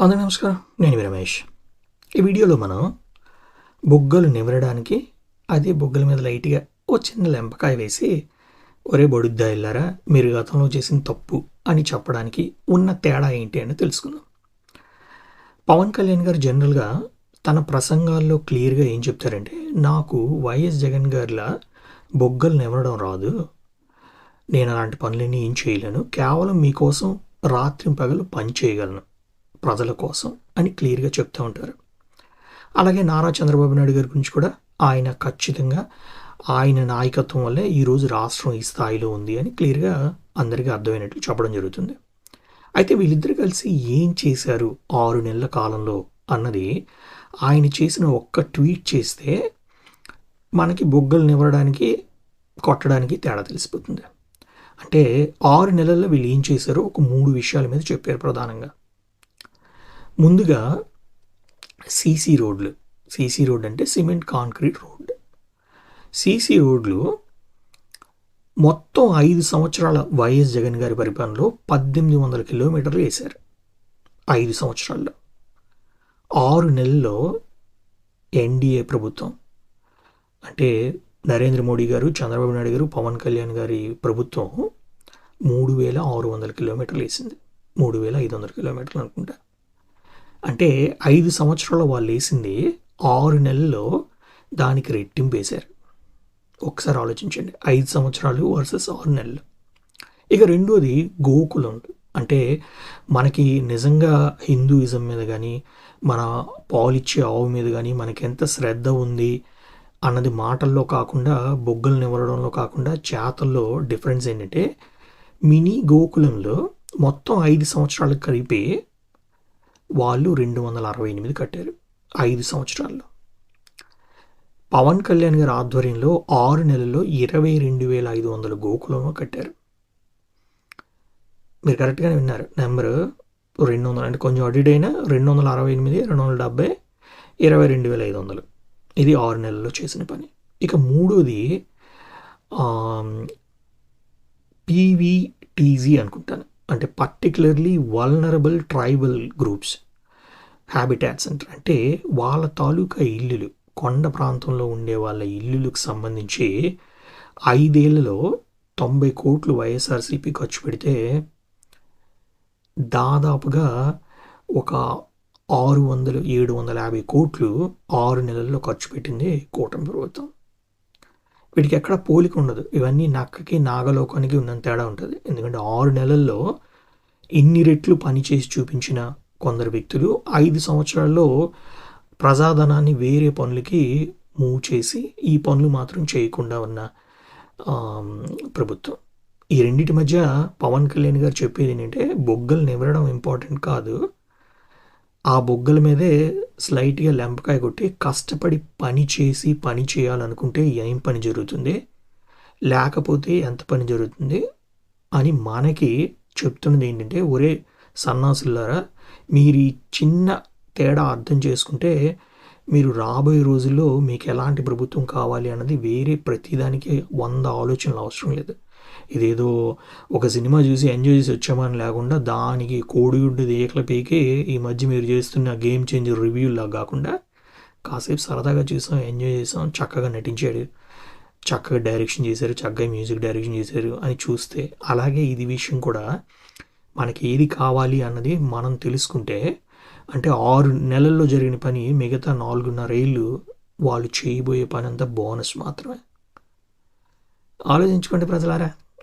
అందరూ నమస్కారం. నేను రమేష్. ఈ వీడియోలో మనం బొగ్గలు నిమరడానికి అదే బొగ్గల మీద లైట్గా ఓ చిన్న లెంపకాయ వేసి ఒరే బొడుద్దా ఇల్లారా మీరు గతంలో చేసిన తప్పు అని చెప్పడానికి ఉన్న తేడా ఏంటి అని తెలుసుకుందాం. పవన్ కళ్యాణ్ గారు జనరల్గా తన ప్రసంగాల్లో క్లియర్గా ఏం చెప్తారంటే నాకు వైఎస్ జగన్ గారిలా బొగ్గలు నివరడం రాదు. నేను అలాంటి పనులన్నీ ఏం చేయలేను. కేవలం మీకోసం రాత్రి పగలు పని చేయగలను. ప్రజల కోసం అని క్లియర్గా చెప్తూ ఉంటారు. అలాగే నారా చంద్రబాబు నాయుడు గారి గురించి కూడా ఆయన ఖచ్చితంగా ఆయన నాయకత్వం వల్లే ఈరోజు రాష్ట్రం ఈ స్థాయిలో ఉంది అని క్లియర్గా అందరికీ అర్థమైనట్లు చెప్పడం జరుగుతుంది. అయితే వీళ్ళిద్దరు కలిసి ఏం చేశారు ఆరు నెలల కాలంలో అన్నది ఆయన చేసిన ఒక్క ట్వీట్ చేస్తే మనకి బొగ్గలు నివ్వడానికి కొట్టడానికి తేడా తెలిసిపోతుంది. అంటే ఆరు నెలల్లో వీళ్ళు ఏం చేశారో ఒక మూడు విషయాల మీద చెప్పారు ప్రధానంగా. ముందుగా సీసీ రోడ్లు. సీసీ రోడ్ అంటే సిమెంట్ కాంక్రీట్ రోడ్. సీసీ రోడ్లు మొత్తం ఐదు సంవత్సరాల వైఎస్ జగన్ గారి పరిపాలనలో పద్దెనిమిది వందల కిలోమీటర్లు వేశారు. ఐదు సంవత్సరాల్లో. ఆరు నెలల్లో ఎన్డీఏ ప్రభుత్వం. అంటే నరేంద్ర మోడీ గారు చంద్రబాబు నాయుడు గారు పవన్ కళ్యాణ్ గారి ప్రభుత్వం మూడు వేల ఆరు వందల కిలోమీటర్లు వేసింది. మూడు వేల ఐదు వందల కిలోమీటర్లు అనుకుంటా. అంటే ఐదు సంవత్సరాలు వాళ్ళు వేసింది ఆరు నెలల్లో దానికి రెట్టింపు వేశారు. ఒకసారి ఆలోచించండి. ఐదు సంవత్సరాలు వర్సెస్ ఆరు నెలలు. ఇక రెండోది గోకులం. అంటే మనకి నిజంగా హిందూయిజం మీద కానీ మన పాలిచ్చే ఆవు మీద కానీ మనకి ఎంత శ్రద్ధ ఉంది అన్నది మాటల్లో కాకుండా బొగ్గలు నివరడంలో కాకుండా చేతల్లో డిఫరెన్స్ ఏంటంటే మినీ గోకులంలో మొత్తం ఐదు సంవత్సరాలకు కలిపి వాళ్ళు రెండు వందల అరవై ఎనిమిది కట్టారు ఐదు సంవత్సరాల్లో. పవన్ కళ్యాణ్ గారి ఆధ్వర్యంలో ఆరు నెలల్లో ఇరవై రెండు వేల ఐదు వందల గోకులను కట్టారు. మీరు కరెక్ట్గానే విన్నారు. నెంబరు రెండు వందలు అంటే కొంచెం అడిట్ అయినా రెండు వందల అరవై ఎనిమిది రెండు వందల డెబ్బై ఇరవై రెండు వేల ఐదు వందలు. ఇది ఆరు నెలల్లో చేసిన పని. ఇక మూడోది పీవీటీజీ అనుకుంటాను. అంటే particularly vulnerable tribal groups habitats అంటారు అంటే వాళ్ళ తాలూకా ఇల్లులు కొండ ప్రాంతంలో ఉండే వాళ్ళ ఇల్లులకు సంబంధించి ఐదేళ్ళలో తొంభై కోట్లు వైఎస్ఆర్సీపీ ఖర్చు పెడితే దాదాపుగా ఒక ఆరు వందలు ఏడు వందల యాభై కోట్లు ఆరు నెలల్లో ఖర్చు పెట్టింది కూటమి ప్రభుత్వం. వీటికి ఎక్కడ పోలిక ఉండదు. ఇవన్నీ నక్కకి నాగలోకానికి ఉన్నంత తేడా ఉంటుంది. ఎందుకంటే ఆరు నెలల్లో ఇన్ని రెట్లు పని చేసి చూపించిన కొందరు వ్యక్తులు ఐదు సంవత్సరాల్లో ప్రజాధనాన్ని వేరే పనులకి మూవ్ చేసి ఈ పనులు మాత్రం చేయకుండా ఉన్న ప్రభుత్వం. ఈ రెండింటి మధ్య పవన్ కళ్యాణ్ గారు చెప్పేది ఏంటంటే బొగ్గలు నివరడం ఇంపార్టెంట్ కాదు. ఆ బొగ్గల మీదే స్లైట్గా లెంపకాయ కొట్టి కష్టపడి పని చేసి పని చేయాలనుకుంటే ఏం పని జరుగుతుంది? లేకపోతే ఎంత పని జరుగుతుంది? అని మనకి చెప్తున్నది ఏంటంటే ఒరే సన్నాసులారా మీరు ఈ చిన్న తేడా అర్థం చేసుకుంటే మీరు రాబోయే రోజుల్లో మీకు ఎలాంటి ప్రభుత్వం కావాలి అన్నది వేరే ప్రతిదానికి వంద ఆలోచనలు అవసరం లేదు. ఇదేదో ఒక సినిమా చూసి ఎంజాయ్ చేసి వచ్చామని లేకుండా దానికి కోడిగుడ్డు దేకల పీకి ఈ మధ్య మీరు చేస్తున్న గేమ్ చేంజర్ రివ్యూలా కాకుండా కాసేపు సరదాగా చూసాం ఎంజాయ్ చేసాం చక్కగా నటించాడు. చక్కగా డైరెక్షన్ చేశారు చక్కగా మ్యూజిక్ డైరెక్షన్ చేశారు అని చూస్తే అలాగే ఇది విషయం కూడా మనకి ఏది కావాలి అన్నది మనం తెలుసుకుంటే అంటే ఆరు నెలల్లో జరిగిన పని మిగతా నాలుగున్నర ఏళ్ళు వాళ్ళు చేయబోయే పని అంతా బోనస్ మాత్రమే. ఆలోచించుకోండి ప్రజలారా.